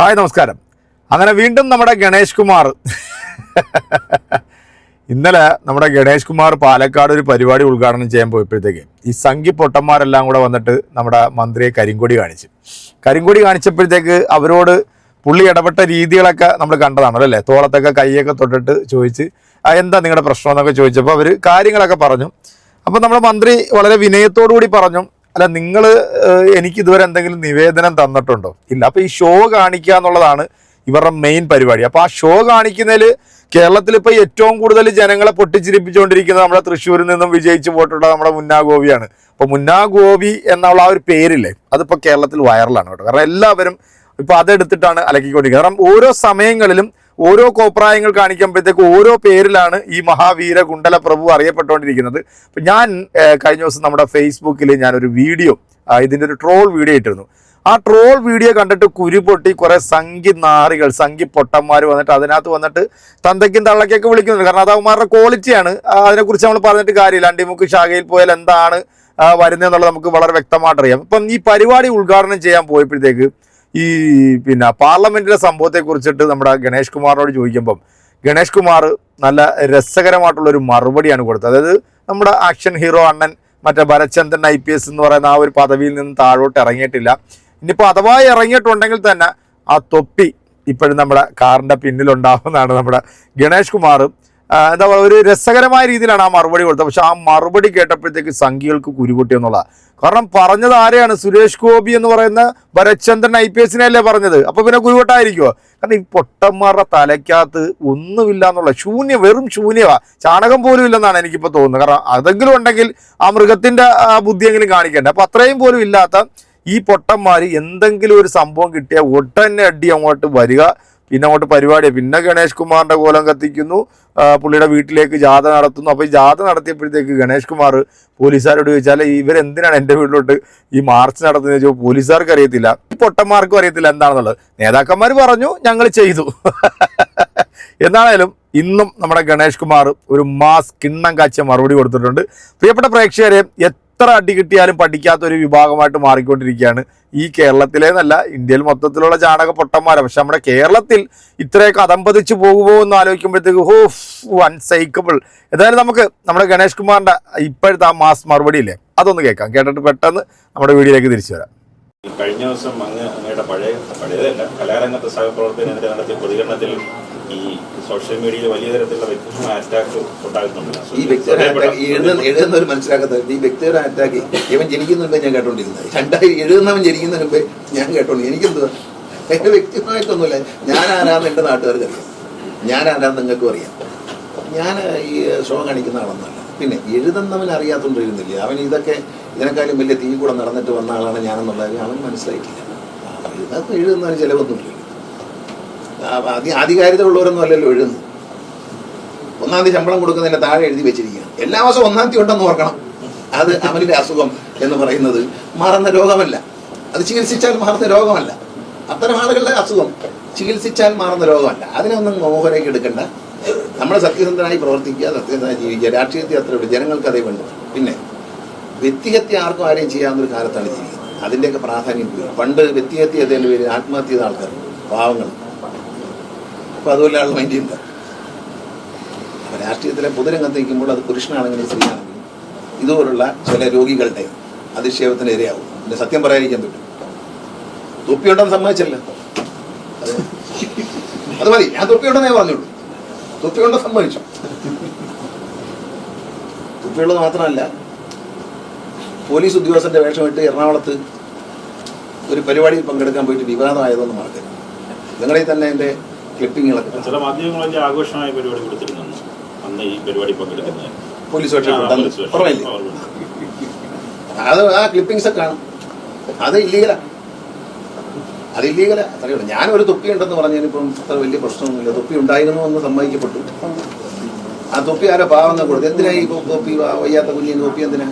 Hi നമസ്കാരം. അങ്ങനെ വീണ്ടും നമ്മുടെ ഗണേഷ് കുമാർ. ഇന്നലെ നമ്മുടെ ഗണേഷ് കുമാർ പാലക്കാട് ഒരു പരിപാടി ഉദ്ഘാടനം ചെയ്യാൻ പോയപ്പോഴത്തേക്ക് ഈ സംഘി പൊട്ടന്മാരെല്ലാം കൂടെ വന്നിട്ട് നമ്മുടെ മന്ത്രിയെ കരിങ്കൊടി കാണിച്ചു. കരിങ്കൊടി കാണിച്ചപ്പോഴത്തേക്ക് അവരോട് പുള്ളി ഇടപെട്ട രീതികളൊക്കെ നമ്മൾ കണ്ടതാണല്ലോ അല്ലേ? തോളത്തൊക്കെ കൈയൊക്കെ തൊട്ടിട്ട് ചോദിച്ച് എന്താ നിങ്ങളുടെ പ്രശ്നം? എന്നൊക്കെ ചോദിച്ചപ്പോൾ അവർ കാര്യങ്ങളൊക്കെ പറഞ്ഞു. അപ്പോൾ നമ്മുടെ മന്ത്രി വളരെ വിനയത്തോടു കൂടി പറഞ്ഞു അല്ല നിങ്ങൾ എനിക്ക് ഇതുവരെ എന്തെങ്കിലും നിവേദനം തന്നിട്ടുണ്ടോ? ഇല്ല അപ്പോൾ ഈ ഷോ കാണിക്കുക എന്നുള്ളതാണ് ഇവരുടെ മെയിൻ പരിപാടി. അപ്പോൾ ആ ഷോ കാണിക്കുന്നതിൽ കേരളത്തിൽ ഇപ്പോൾ ഏറ്റവും കൂടുതൽ ജനങ്ങളെ പൊട്ടിച്ചിരിപ്പിച്ചുകൊണ്ടിരിക്കുന്നത് നമ്മുടെ തൃശ്ശൂരിൽ നിന്നും വിജയിച്ച് പോയിട്ടുള്ള നമ്മുടെ മുന്നാ ഗോപിയാണ്. അപ്പോൾ മുന്നാ ഗോപി എന്നുള്ള ആ ഒരു പേരില്ലേ അതിപ്പോൾ കേരളത്തിൽ വൈറലാണ് കേട്ടോ. കാരണം എല്ലാവരും ഇപ്പോൾ അതെടുത്തിട്ടാണ് അലക്കിക്കൊണ്ടിരിക്കുന്നത്. കാരണം ഓരോ സമയങ്ങളിലും ഓരോ കോപ്രായങ്ങൾ കാണിക്കുമ്പോഴത്തേക്ക് ഓരോ പേരിലാണ് ഈ മഹാവീര കുണ്ടല പ്രഭു അറിയപ്പെട്ടുകൊണ്ടിരിക്കുന്നത്. അപ്പം ഞാൻ കഴിഞ്ഞ ദിവസം നമ്മുടെ ഫേസ്ബുക്കിൽ ഞാനൊരു വീഡിയോ ഇതിന്റെ ഒരു ട്രോൾ വീഡിയോ ഇട്ടിരുന്നു. ആ ട്രോൾ വീഡിയോ കണ്ടിട്ട് കുരു പൊട്ടി കുറെ സംഖ്യ നാറികൾ സംഖ്യ പൊട്ടന്മാർ വന്നിട്ട് അതിനകത്ത് വന്നിട്ട് തന്തയ്ക്കും തള്ളയ്ക്കൊക്കെ വിളിക്കുന്നുണ്ട്. കാരണം അത് അവന്മാരുടെ ക്വാളിറ്റിയാണ് അതിനെക്കുറിച്ച് നമ്മൾ പറഞ്ഞിട്ട് കാര്യമില്ല. അണ്ടിമുക്ക് ശാഖയിൽ പോയാൽ എന്താണ് വരുന്നതെന്നുള്ളത് നമുക്ക് വളരെ വ്യക്തമായിട്ടറിയാം. അപ്പം ഈ പരിപാടി ഉദ്ഘാടനം ചെയ്യാൻ പോയപ്പോഴത്തേക്ക് ഈ പിന്നെ പാർലമെന്റിലെ സംഭവത്തെ കുറിച്ചിട്ട് നമ്മുടെ ഗണേഷ് കുമാറിനോട് ചോദിക്കുമ്പം ഗണേഷ് കുമാർ നല്ല രസകരമായിട്ടുള്ള ഒരു മറുപടിയാണ് കൊടുത്തത്. അതായത് നമ്മുടെ ആക്ഷൻ ഹീറോ അണ്ണൻ മറ്റേ ഭരചന്ദ്രൻ ഐ പി എസ് എന്ന് പറയുന്ന ആ ഒരു പദവിയിൽ നിന്ന് താഴോട്ട് ഇറങ്ങിയിട്ടില്ല. ഇനിയിപ്പോൾ അഥവാ ഇറങ്ങിയിട്ടുണ്ടെങ്കിൽ തന്നെ ആ തൊപ്പി ഇപ്പോഴും നമ്മുടെ കാറിന്റെ പിന്നിലുണ്ടാവുന്നതാണ് നമ്മുടെ ഗണേഷ് കുമാർ എന്താ പറയുക ഒരു രസകരമായ രീതിയിലാണ് ആ മറുപടി കൊടുത്തത്. പക്ഷെ ആ മറുപടി കേട്ടപ്പോഴത്തേക്ക് സംഖ്യകൾക്ക് കുരുപൊട്ടി എന്നുള്ളതാണ് കാരണം പറഞ്ഞത് ആരെയാണ്? സുരേഷ് ഗോപി എന്ന് പറയുന്ന ഭരത്ചന്ദ്രൻ ഐ പി എസിനെയല്ലേ പറഞ്ഞത്. അപ്പൊ പിന്നെ കുരുവട്ടായിരിക്കുമോ കാരണം ഈ പൊട്ടന്മാരുടെ തലയ്ക്കകത്ത് ഒന്നുമില്ല എന്നുള്ള ശൂന്യം വെറും ശൂന്യമാണ് ചാണകം പോലും ഇല്ലെന്നാണ് എനിക്കിപ്പോൾ തോന്നുന്നത്. കാരണം അതെങ്കിലും ഉണ്ടെങ്കിൽ ആ മൃഗത്തിന്റെ ആ ബുദ്ധിയെങ്കിലും കാണിക്കണ്ടേ. അപ്പൊ അത്രയും പോലും ഇല്ലാത്ത ഈ പൊട്ടന്മാർ എന്തെങ്കിലും ഒരു സംഭവം കിട്ടിയാൽ അടി അങ്ങോട്ട് വരിക. പിന്നെ അങ്ങോട്ട് പരിപാടി. പിന്നെ ഗണേഷ് കുമാറിന്റെ കോലം കത്തിക്കുന്നു. പുള്ളിയുടെ വീട്ടിലേക്ക് ജാഥ നടത്തുന്നു. അപ്പോൾ ഈ ജാഥ നടത്തിയപ്പോഴത്തേക്ക് ഗണേഷ് കുമാർ പോലീസുകാരോട് ചോദിച്ചാൽ ഇവരെന്തിനാണ് എന്റെ വീട്ടിലോട്ട് ഈ മാർച്ച് നടത്തുന്നത് ചോദിച്ചാൽ പോലീസുകാർക്ക് അറിയത്തില്ല. പൊട്ടന്മാർക്കും അറിയത്തില്ല എന്താണെന്നുള്ളത്. നേതാക്കന്മാർ പറഞ്ഞു ഞങ്ങൾ ചെയ്തു. എന്നാണേലും ഇന്നും നമ്മുടെ ഗണേഷ് കുമാർ ഒരു മാസ് കിണ്ണം കാച്ച മറുപടി കൊടുത്തിട്ടുണ്ട്. പ്രിയപ്പെട്ട പ്രേക്ഷകരെ എത്ര അടി കിട്ടിയാലും പഠിക്കാത്ത ഒരു വിഭാഗമായിട്ട് മാറിക്കൊണ്ടിരിക്കുകയാണ്. ഈ കേരളത്തിലേന്നല്ല ഇന്ത്യയിൽ മൊത്തത്തിലുള്ള ചാണക പൊട്ടന്മാരെ. പക്ഷെ നമ്മുടെ കേരളത്തിൽ ഇത്രയൊക്കെ അതമ്പതിച്ച് പോകുമോ എന്ന് ആലോചിക്കുമ്പോഴത്തേക്ക് ഹോ അൺസൈക്കബിൾ എന്തായാലും നമുക്ക് നമ്മുടെ ഗണേഷ് കുമാറിന്റെ ഇപ്പോഴത്തെ ആ മാസ് മറുപടി ഇല്ലേ അതൊന്ന് കേൾക്കാം. കേട്ടിട്ട് പെട്ടെന്ന് നമ്മുടെ വീഡിയോയിലേക്ക് തിരിച്ചു വരാം. കഴിഞ്ഞ ദിവസം അങ്ങ് അങ്ങയുടെ പഴയ പഴയതല്ല കലാരംഗത്തെ സഹപ്രവർത്തകനെതിരെ നടത്തിയ പ്രതികരണത്തിൽ ഈ സോഷ്യൽ മീഡിയയിൽ വലിയ തരത്തിലുള്ള വ്യക്തിത്വ അറ്റാക്ക് ഉണ്ടാകുന്നുണ്ട് ഈ വ്യക്തിയുടെ അറ്റാക്ക് എഴുതുന്ന എഴുതുന്നവർ മനസ്സിലാക്കാത്ത ഈ വ്യക്തിയുടെ അറ്റാക്ക് ഇവൻ ജനിക്കുന്നുണ്ട് ഞാൻ കേട്ടോണ്ടിരുന്നത് രണ്ടായി എഴുതുന്നവൻ ജനിക്കുന്നതിന് മുമ്പേ ഞാൻ കേട്ടോണ്ട് എനിക്കെന്തുവാ? എന്റെ വ്യക്തിപരമായിട്ടൊന്നുമില്ല. ഞാൻ ആരാന്ന് എന്റെ നാട്ടുകാർക്ക് അറിയാം ഞാൻ ആരാന്ന് നിങ്ങൾക്കും അറിയാം. ഞാൻ ഈ ഷോ കാണിക്കുന്ന ആളൊന്നല്ല പിന്നെ എഴുതുന്നവൻ അറിയാത്തോണ്ടിരുന്നില്ല? അവൻ ഇതൊക്കെ ഇതിനെക്കാളും വലിയ തീ കൂടെ നടന്നിട്ട് വന്ന ആളാണ് ഞാനെന്നുള്ളത് അവൻ മനസ്സിലായിട്ടില്ല. ഇതിനകത്ത് എഴുതുന്നവന് ചിലവൊന്നുമില്ല ആധികാരികത ഉള്ളവരൊന്നും അല്ലല്ലോ എഴുതുന്നത്. ഒന്നാം തീയതി ശമ്പളം കൊടുക്കുന്നതിന്റെ താഴെ എഴുതി വെച്ചിരിക്കുക എല്ലാ മാസവും ഒന്നാം തീയതി ഉണ്ടെന്ന് ഓർക്കണം. അത് അവരുടെ അസുഖം എന്ന് പറയുന്നത് മാറുന്ന രോഗമല്ല. അത് ചികിത്സിച്ചാൽ മാറുന്ന രോഗമല്ല. അത്തരം ആളുകളുടെ അസുഖം ചികിത്സിച്ചാൽ മാറുന്ന രോഗമല്ല. അതിനൊന്നും മോഹരേക്ക് എടുക്കണ്ട. നമ്മൾ സത്യസന്ധനായി പ്രവർത്തിക്കുക സത്യസന്ധനായി ജീവിക്കുക. രാഷ്ട്രീയത്തിൽ അത്ര ഉള്ളൂ. ജനങ്ങൾക്ക് അതേ വേണ്ടു പിന്നെ വ്യക്തിഹത്യ ആർക്കും ആരെയും ചെയ്യാവുന്ന ഒരു കാലത്താണ് ജീവിക്കുന്നത്. അതിന്റെയൊക്കെ പ്രാധാന്യം പണ്ട് വ്യക്തിഹത്യ ഏതെങ്കിലും ആത്മഹത്യ ചെയ്ത ആൾക്കാർ പാവങ്ങൾ. അപ്പോൾ അതുപോലെ ആൾ മൈൻഡ് ചെയ്യുന്നത്. അപ്പൊ രാഷ്ട്രീയത്തിലെ പൊതുരംഗത്ത് നിൽക്കുമ്പോൾ അത് പുരുഷനാണെങ്കിലും സ്ത്രീയാണെങ്കിലും ഇതുപോലുള്ള ചില രോഗികളുടെ അധിക്ഷേപത്തിന് ഇരയാവും. പിന്നെ സത്യം പറയാതിരിക്കാൻ പറ്റും. തൊപ്പിയുണ്ടെന്ന് സമ്മതിച്ചല്ല? അത്. മതി. ഞാൻ തൊപ്പിയുണ്ടെന്നേ പറഞ്ഞുള്ളൂ. തൊപ്പിയുണ്ടെന്ന് സമ്മതിച്ചു. തൊപ്പിയുള്ളത് മാത്രമല്ല പോലീസ് ഉദ്യോഗസ്ഥന്റെ വേഷമിട്ട് എറണാകുളത്ത് ഒരു പരിപാടിയിൽ പങ്കെടുക്കാൻ പോയിട്ട് വിവാദമായതൊന്നും മറക്കരുത്. നിങ്ങളെ തന്നെ എന്റെ ക്ലിപ്പിങ്ങുകളൊക്കെ ചില മാധ്യമങ്ങളൊക്കെ ആഘോഷമായ പരിപാടി കൊടുത്തിരുന്നു. അന്ന് ഈ പരിപാടി പങ്കെടുക്കുന്നത്. പോലീസ് വേഷം അത് ആ ക്ലിപ്പിങ്സ് കാണും അത് ഇല്ലീഗലാ അത് ഇല്ലീഗലാ അത്രയേ ഉള്ളൂ. ഞാനൊരു തൊപ്പി ഉണ്ടെന്ന് പറഞ്ഞതിനിപ്പം അത്ര വലിയ പ്രശ്നമൊന്നുമില്ല. തൊപ്പി ഉണ്ടായിരുന്നു എന്ന് സമ്മതിക്കപ്പെട്ടു. ആ തൊപ്പി ആരോ പാവെന്ന് കൊടുത്തു എന്തിനാ ഈ തൊപ്പി വയ്യാത്ത കുഞ്ഞിന് തൊപ്പി എന്തിനാ?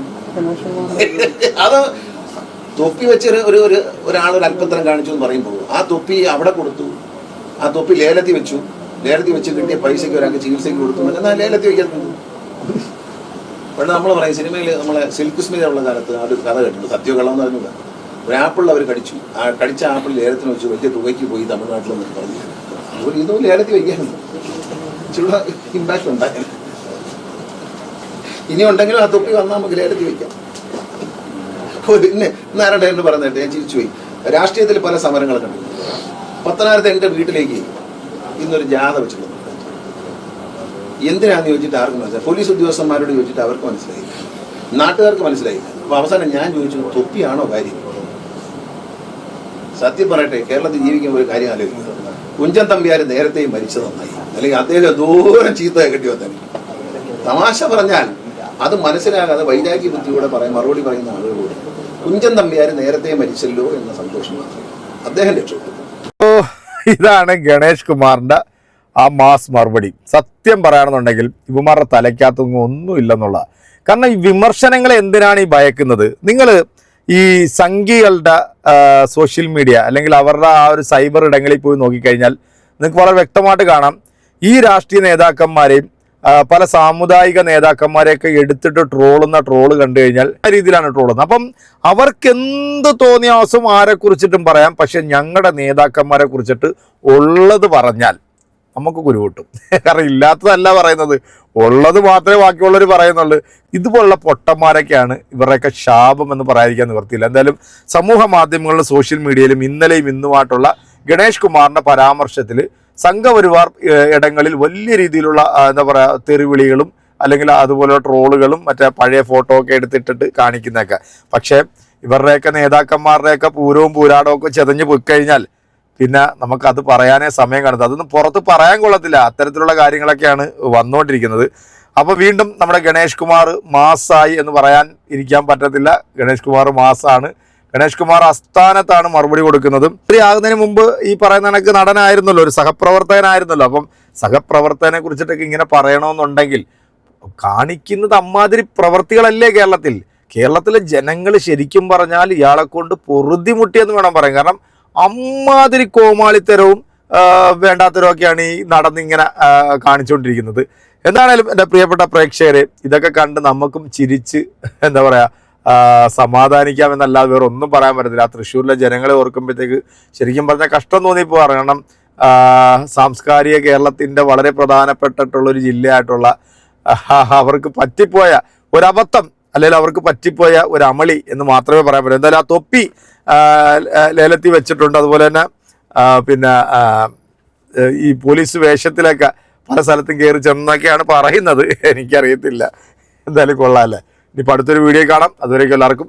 അത് തൊപ്പി വെച്ചൊരു ഒരു ഒരു ഒരാളൊരു അല്പത്തരം കാണിച്ചു എന്ന് പറയുമ്പോൾ ആ തൊപ്പി അവിടെ കൊടുത്തു. ആ തൊപ്പി ലേലത്തിൽ വെച്ചു. ലേലത്തിൽ വെച്ച് കിട്ടിയ പൈസയ്ക്ക് ഒരാൾക്ക് ചികിത്സയ്ക്ക് കൊടുത്തു. എന്നാൽ ലേലത്തിൽ വയ്ക്കാൻ പണ്ട് നമ്മൾ പറയും സിനിമയിൽ നമ്മളെ സിൽക്ക് സ്മിത ഉള്ള കാലത്ത് ആ ഒരു കഥ കേട്ടിട്ടുണ്ട്. സത്യോ കള്ളം എന്ന് പറഞ്ഞു ഒരു ആപ്പിൾ അവർ കടിച്ചു. ആ കടിച്ച ആപ്പിൾ ലേലത്തിന് വെച്ച് വലിയ തുകയ്ക്ക് പോയി തമിഴ്നാട്ടിൽ നിന്ന് പറഞ്ഞു. അവർ ഇതും ലേലത്തിൽ വയ്ക്കാറുണ്ട് ചുള്ള ഇമ്പാക്റ്റ് ഉണ്ടായിരുന്നു. ഇനി ഉണ്ടെങ്കിലും ആ തൊപ്പി വന്നാൽ നമുക്ക് ലേലത്തിൽ വയ്ക്കാം പിന്നെ നാരായണ പറഞ്ഞിട്ട് ഞാൻ ചിരിച്ചു പോയി രാഷ്ട്രീയത്തിൽ പല സമരങ്ങളൊക്കെ കണ്ടു പത്തനായിരത്തെ എന്റെ വീട്ടിലേക്ക് ഇന്നൊരു ജാഥ വെച്ചിട്ടുണ്ട്. എന്തിനാന്ന് ചോദിച്ചിട്ട് ആർക്കും മനസ്സിലായി? പോലീസ് ഉദ്യോഗസ്ഥന്മാരോട് ചോദിച്ചിട്ട് അവർക്ക് മനസ്സിലായി. നാട്ടുകാർക്ക് മനസ്സിലായി. അപ്പൊ അവസാനം ഞാൻ ചോദിച്ചു തൊപ്പിയാണോ കാര്യം? സത്യം പറയട്ടെ കേരളത്തിൽ ജീവിക്കുമ്പോൾ ഒരു കാര്യം ആലോചിക്കുന്നത് കുഞ്ചൻ തമ്പിയാര് നേരത്തെ മരിച്ചു നന്നായി. അല്ലെങ്കിൽ അദ്ദേഹം ദൂരം ചീത്ത കെട്ടി വന്നെ. തമാശ പറഞ്ഞാൽ അത് മനസ്സിലാകാതെ വൈരാഗ്യ ബുദ്ധിയോടെ പറയും മറുപടി പറയുന്ന ആളുകളോട് കുഞ്ചൻ തമ്പിയാര് നേരത്തെ മരിച്ചല്ലോ എന്ന സന്തോഷം മാത്രം. അദ്ദേഹം രക്ഷപ്പെട്ടു. ഇതാണ് ഗണേഷ് കുമാറിന്റെ ആ മാസ് മറുപടി. സത്യം പറയുകയാണെന്നുണ്ടെങ്കിൽ ഇവന്മാരുടെ തലയ്ക്കകത്തൊന്നും ഒന്നുമില്ലെന്നുള്ള കാരണം ഈ വിമർശനങ്ങളെ എന്തിനാണ് ഈ ഭയക്കുന്നത്? നിങ്ങൾ ഈ സംഘികളുടെ സോഷ്യൽ മീഡിയ അല്ലെങ്കിൽ അവരുടെ ആ ഒരു സൈബർ ഇടങ്ങളിൽ പോയി നോക്കിക്കഴിഞ്ഞാൽ നിങ്ങൾക്ക് വളരെ വ്യക്തമായിട്ട് കാണാം. ഈ രാഷ്ട്രീയ നേതാക്കന്മാരെയും പല സാമുദായിക നേതാക്കന്മാരെയൊക്കെ എടുത്തിട്ട് ട്രോളുന്ന ട്രോൾ കണ്ടു കഴിഞ്ഞാൽ ആ രീതിയിലാണ് ട്രോളുന്നത് അപ്പം അവർക്ക് എന്ത് തോന്നിയ ആവശ്യം ആരെ കുറിച്ചിട്ടും പറയാം. പക്ഷെ ഞങ്ങളുടെ നേതാക്കന്മാരെ കുറിച്ചിട്ട് ഉള്ളത് പറഞ്ഞാൽ നമുക്ക് കുരു കിട്ടും കാരണം ഇല്ലാത്തതല്ല പറയുന്നത്. ഉള്ളത് മാത്രമേ ബാക്കിയുള്ളവർ പറയുന്നുള്ളൂ. ഇതുപോലുള്ള പൊട്ടന്മാരൊക്കെയാണ് ഇവരുടെയൊക്കെ ശാപം എന്ന് പറയാതിരിക്കാൻ നിവർത്തിയില്ല എന്തായാലും സമൂഹ മാധ്യമങ്ങളിലും സോഷ്യൽ മീഡിയയിലും ഇന്നലെയും ഇന്നുമായിട്ടുള്ള ഗണേഷ് കുമാറിന്റെ പരാമർശത്തിൽ സംഘപരിവാർ ഇടങ്ങളിൽ വലിയ രീതിയിലുള്ള എന്താ പറയുക തെറിവിളികളും അല്ലെങ്കിൽ അതുപോലെ ട്രോളുകളും മറ്റേ പഴയ ഫോട്ടോ ഒക്കെ എടുത്തിട്ടിട്ട് കാണിക്കുന്നതൊക്കെ. പക്ഷേ ഇവരുടെയൊക്കെ നേതാക്കന്മാരുടെയൊക്കെ പൂരവും പൂരാടവും ഒക്കെ ചെതഞ്ഞ് പോയി കഴിഞ്ഞാൽ പിന്നെ നമുക്കത് പറയാനേ സമയം കാണുന്നത് അതൊന്നും പുറത്ത് പറയാൻ കൊള്ളത്തില്ല. അത്തരത്തിലുള്ള കാര്യങ്ങളൊക്കെയാണ് വന്നുകൊണ്ടിരിക്കുന്നത്. അപ്പോൾ വീണ്ടും നമ്മുടെ ഗണേഷ് കുമാർ മാസായി എന്ന് പറയാൻ ഇരിക്കാൻ പറ്റത്തില്ല. ഗണേഷ് കുമാർ മാസാണ്. ഗണേഷ് കുമാർ അസ്ഥാനത്താണ് മറുപടി കൊടുക്കുന്നത്. മന്ത്രി ആകുന്നതിന് മുമ്പ് ഈ പറയുന്ന കണക്ക് നടനായിരുന്നല്ലോ ഒരു സഹപ്രവർത്തകനായിരുന്നല്ലോ. അപ്പം സഹപ്രവർത്തകനെ കുറിച്ചിട്ടൊക്കെ ഇങ്ങനെ പറയണമെന്നുണ്ടെങ്കിൽ കാണിക്കുന്നത് അമ്മാതിരി പ്രവൃത്തികളല്ലേ കേരളത്തിൽ? കേരളത്തിലെ ജനങ്ങൾ ശരിക്കും പറഞ്ഞാൽ ഇയാളെ കൊണ്ട് പൊറുതിമുട്ടിയെന്ന് വേണം പറയാൻ. കാരണം അമ്മാതിരി കോമാളിത്തരവും ഒക്കെയാണ് ഈ നടന്നിങ്ങനെ കാണിച്ചുകൊണ്ടിരിക്കുന്നത്. എന്താണേലും എന്റെ പ്രിയപ്പെട്ട പ്രേക്ഷകരെ ഇതൊക്കെ കണ്ട് നമുക്കും ചിരിച്ച് എന്താ പറയുക ആ, സമാധാനിക്കാമെന്നല്ലാതെ വേറെ ഒന്നും പറയാൻ പറ്റത്തില്ല. ആ തൃശ്ശൂരിലെ ജനങ്ങളെ ഓർക്കുമ്പോഴത്തേക്ക് ശരിക്കും പറഞ്ഞാൽ കഷ്ടം തോന്നിപ്പോ കാരണം സാംസ്കാരിക കേരളത്തിന്റെ വളരെ പ്രധാനപ്പെട്ടിട്ടുള്ള ഒരു ജില്ലയായിട്ടുള്ള അവർക്ക് പറ്റിപ്പോയ ഒരബദ്ധം അല്ലെങ്കിൽ അവർക്ക് പറ്റിപ്പോയ ഒരു അമളി എന്ന് മാത്രമേ പറയാൻ പറ്റൂ. എന്തായാലും ആ തൊപ്പി ലേലത്തി ലേലത്തിൽ വെച്ചിട്ടുണ്ട്. അതുപോലെ തന്നെ പിന്നെ ഈ പോലീസ് വേഷത്തിലൊക്കെ പല സ്ഥലത്തും കയറി ചെന്നൊക്കെയാണ് പറയുന്നത്. എനിക്കറിയത്തില്ല. എന്തായാലും കൊള്ളാമല്ലേ ഇനിയിപ്പോൾ അടുത്തൊരു വീഡിയോ കാണാം. അതുവരേക്കും എല്ലാവർക്കും